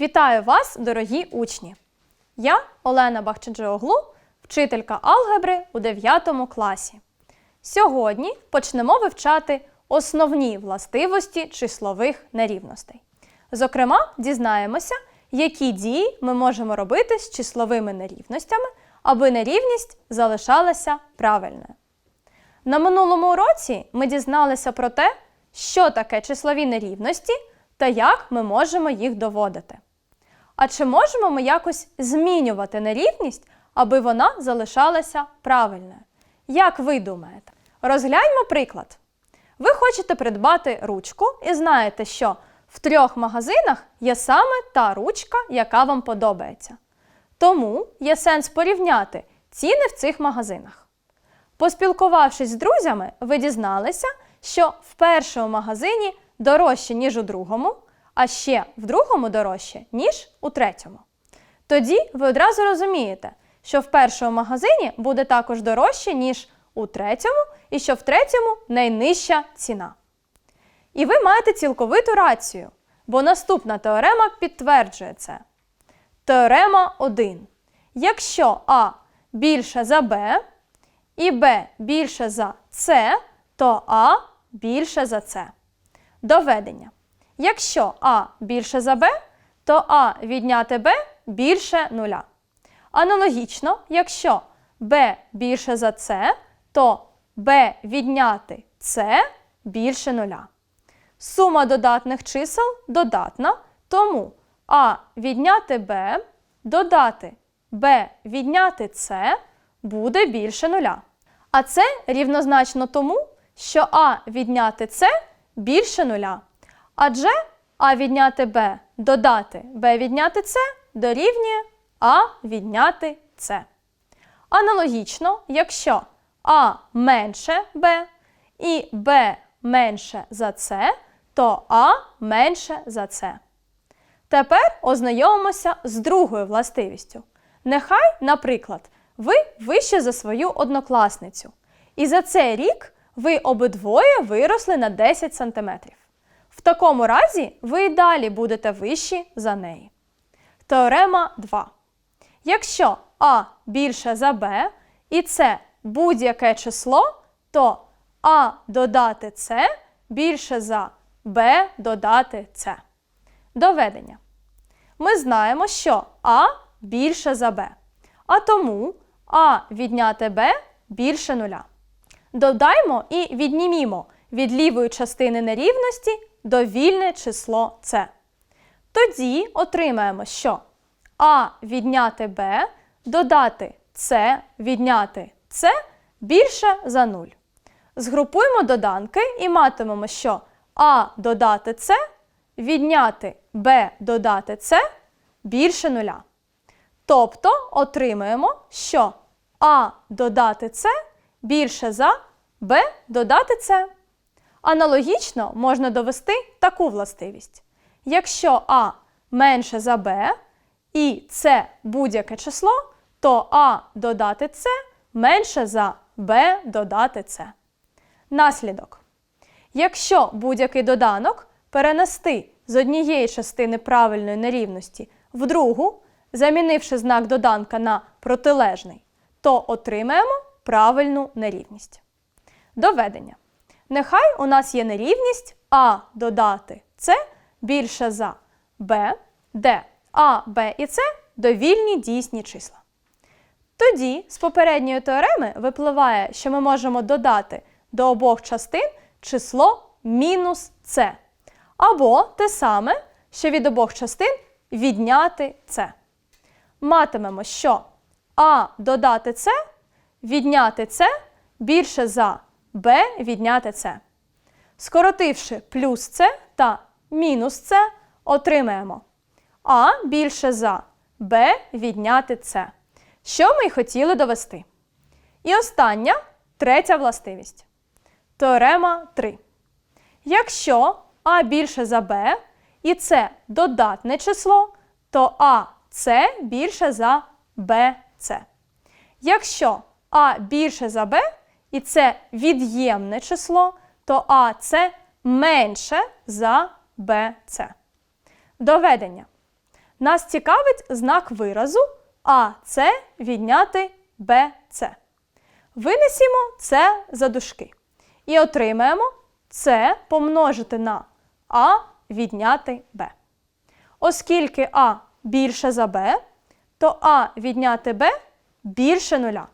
Вітаю вас, дорогі учні! Я Олена Бахчаджиоглу, вчителька алгебри у 9 класі. Сьогодні почнемо вивчати основні властивості числових нерівностей. Зокрема, дізнаємося, які дії ми можемо робити з числовими нерівностями, аби нерівність залишалася правильною. На минулому уроці ми дізналися про те, що таке числові нерівності та як ми можемо їх доводити. А чи можемо ми якось змінювати нерівність, аби вона залишалася правильною? Як ви думаєте? Розгляньмо приклад. Ви хочете придбати ручку і знаєте, що в трьох магазинах є саме та ручка, яка вам подобається. Тому є сенс порівняти ціни в цих магазинах. Поспілкувавшись з друзями, ви дізналися, що в першому магазині дорожче, ніж у другому, а ще в другому дорожче, ніж у третьому. Тоді ви одразу розумієте, що в першому магазині буде також дорожче, ніж у третьому, і що в третьому найнижча ціна. І ви маєте цілковиту рацію, бо наступна теорема підтверджує це. Теорема 1. Якщо А більше за Б і Б більше за С, то А більше за С. Доведення. Якщо А більше за Б, то А відняти Б більше нуля. Аналогічно, якщо Б більше за С, то Б відняти С більше нуля. Сума додатних чисел додатна, тому А відняти Б додати Б відняти С буде більше нуля. А це рівнозначно тому, що А відняти С більше нуля. Адже А відняти Б додати Б відняти С дорівнює А відняти С. Аналогічно, якщо А менше Б і Б менше за С, то А менше за С. Тепер ознайомимося з другою властивістю. Нехай, наприклад, ви вище за свою однокласницю. І за цей рік ви обидвоє виросли на 10 см. В такому разі ви і далі будете вищі за неї. Теорема 2. Якщо А більше за Б і С будь-яке число, то А додати С більше за Б додати С. Доведення. Ми знаємо, що А більше за Б. А тому А відняти Б більше нуля. Додаймо і віднімімо від лівої частини нерівності довільне число С. Тоді отримаємо, що А відняти Б додати С відняти С більше за 0. Згрупуємо доданки і матимемо, що А додати С відняти Б додати С більше нуля. Тобто отримаємо, що А додати С більше за Б додати С. Аналогічно можна довести таку властивість. Якщо А менше за Б і С будь-яке число, то А додати С менше за Б додати С. Наслідок. Якщо будь-який доданок перенести з однієї частини правильної нерівності в другу, замінивши знак доданка на протилежний, то отримаємо правильну нерівність. Доведення. Нехай у нас є нерівність А додати С більше за Б, де А, Б і С довільні дійсні числа. Тоді з попередньої теореми випливає, що ми можемо додати до обох частин число мінус С. Або те саме, що від обох частин відняти С. Матимемо, що А додати С відняти С більше за Б відняти С. Скоротивши плюс С та мінус С, отримаємо А більше за Б відняти С. Що ми й хотіли довести. І остання третя властивість. Теорема 3. Якщо А більше за Б і С додатне число, то А С більше за БЦ. Якщо А більше за Б і це від'ємне число, то АС менше за БЦ. Доведення. Нас цікавить знак виразу АС відняти БЦ. Винесімо це за дужки. І отримаємо С помножити на А відняти Б. Оскільки А більше за Б, то А відняти Б більше нуля.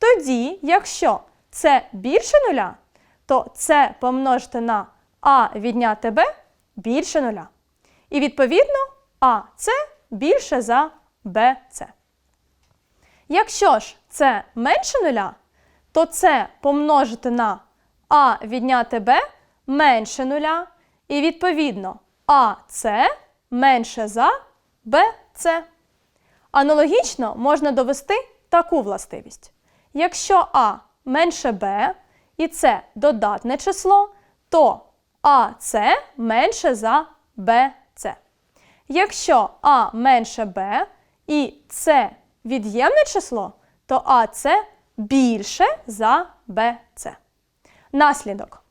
Тоді, якщо С більше нуля, то С помножити на А відняти Б більше нуля. І відповідно АС більше за БЦ. Якщо ж це менше нуля, то це помножити на А відняти Б менше нуля. І відповідно АС менше за БЦ. Аналогічно можна довести таку властивість. Якщо А менше Б і С додатне число, то АС менше за БЦ. Якщо А менше Б і С від'ємне число, то АС більше за БЦ. Наслідок.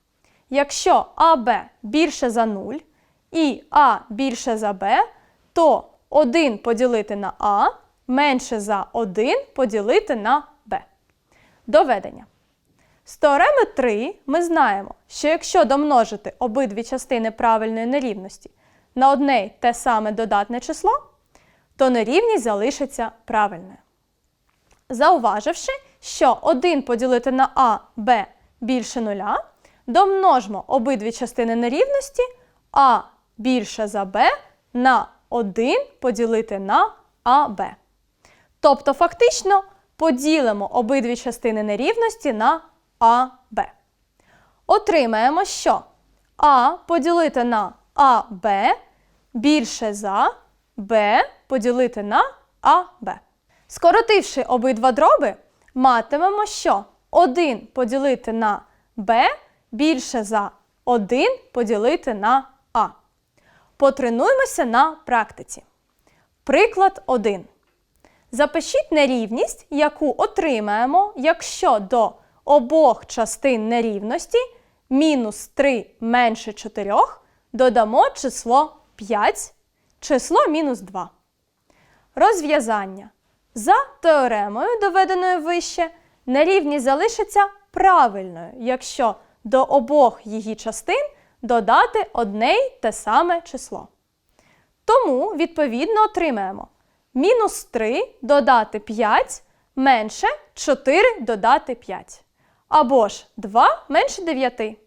Якщо АБ більше за 0 і А більше за Б, то 1 поділити на А менше за 1 поділити на. Доведення. З теореми 3 ми знаємо, що якщо домножити обидві частини правильної нерівності на одне й те саме додатне число, то нерівність залишиться правильною. Зауваживши, що 1 поділити на А, Б більше нуля, домножмо обидві частини нерівності А більше за Б на 1 поділити на АБ. Тобто, фактично поділимо обидві частини нерівності на АБ. Отримаємо, що А поділити на АБ більше за Б поділити на АБ. Скоротивши обидва дроби, матимемо, що 1 поділити на Б більше за 1 поділити на А. Потренуємося на практиці. Приклад 1. Запишіть нерівність, яку отримаємо, якщо до обох частин нерівності мінус 3 менше 4 додамо число 5, число мінус 2. Розв'язання. За теоремою, доведеною вище, нерівність залишиться правильною, якщо до обох її частин додати одне й те саме число. Тому, відповідно, отримаємо мінус 3 додати 5 менше 4 додати 5. Або ж 2 менше 9.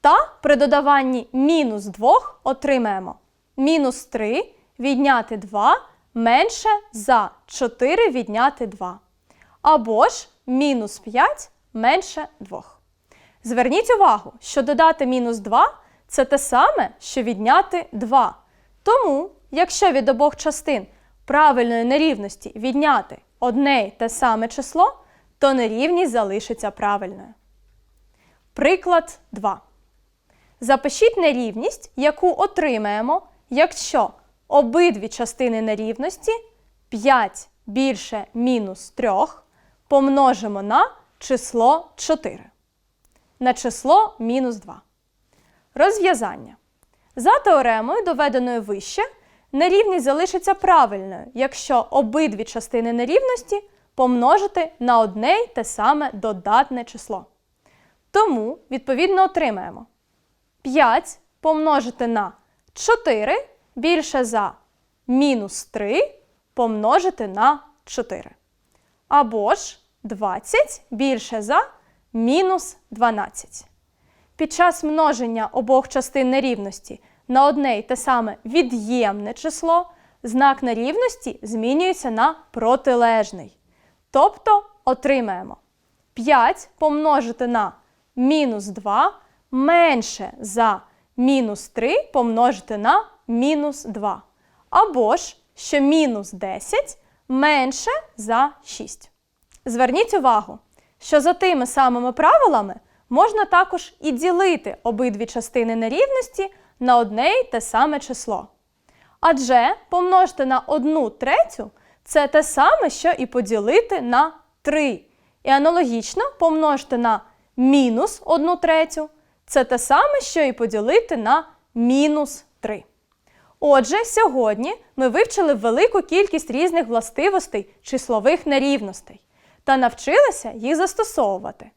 Та при додаванні мінус 2 отримаємо мінус 3 відняти 2 менше за 4 відняти 2. Або ж мінус 5 менше 2. Зверніть увагу, що додати мінус 2 це те саме, що відняти 2. Тому, якщо від обох частин правильної нерівності відняти одне й те саме число, то нерівність залишиться правильною. Приклад 2. Запишіть нерівність, яку отримаємо, якщо обидві частини нерівності 5 більше мінус 3 помножимо на число 4. На число мінус 2. Розв'язання. За теоремою, доведеною вище, нерівність залишиться правильною, якщо обидві частини нерівності помножити на одне й те саме додатне число. Тому, відповідно, отримаємо 5 помножити на 4 більше за мінус 3 помножити на 4. Або ж 20 більше за мінус 12. Під час множення обох частин нерівності на одне й те саме від'ємне число знак нерівності змінюється на протилежний. Тобто отримаємо 5 помножити на мінус 2 менше за мінус 3 помножити на мінус 2. Або ж, що мінус 10 менше за 6. Зверніть увагу, що за тими самими правилами можна також і ділити обидві частини нерівності на одне й те саме число. Адже помножити на 1 третю це те саме, що і поділити на 3. І аналогічно помножити на мінус 1 третю це те саме, що і поділити на мінус 3. Отже, сьогодні ми вивчили велику кількість різних властивостей числових нерівностей та навчилися їх застосовувати.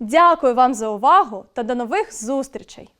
Дякую вам за увагу та до нових зустрічей!